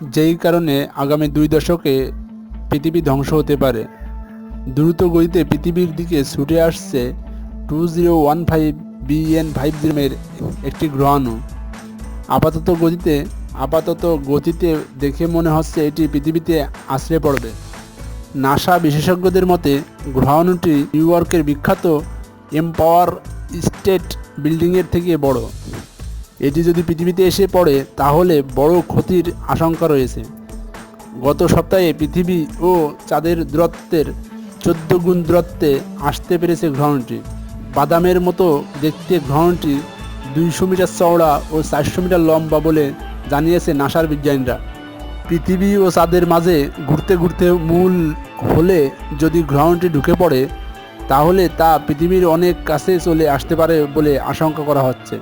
যেই কারণে আগামী দুই দশকে পৃথিবী ধ্বংস হতে পারে। দ্রুত গতিতে পৃথিবীর দিকে ছুটে আসছে two zero one five BN five জিরোমের একটি গ্রহাণু আপাতত গতিতে আপাতত গতিতে দেখে মনে হচ্ছে এটি পৃথিবীতে আছড়ে পড়বে। নাসা বিশেষজ্ঞদের মতে গ্রহাণুটি নিউ ইয়র্কের বিখ্যাত এমপাওয়ার স্টেট বিল্ডিংয়ের থেকে বড়। এটি যদি পৃথিবীতে এসে পড়ে, তাহলে বড় ক্ষতির আশঙ্কা রয়েছে। গত সপ্তাহে পৃথিবী ও চাঁদের দূরত্বের চোদ্দ গুণ দূরত্বে আসতে পেরেছে গ্রহণটি। বাদামের মতো দেখতে গ্রহণটি দুইশো মিটার চওড়া ও চারশো মিটার লম্বা বলে জানিয়েছে নাসার বিজ্ঞানীরা। পৃথিবী ও চাঁদের মাঝে ঘুরতে ঘুরতে মূল হলে যদি গ্রহণটি ঢুকে পড়ে, তাহলে তা পৃথিবীর অনেক কাছে চলে আসতে পারে বলে আশঙ্কা করা হচ্ছে।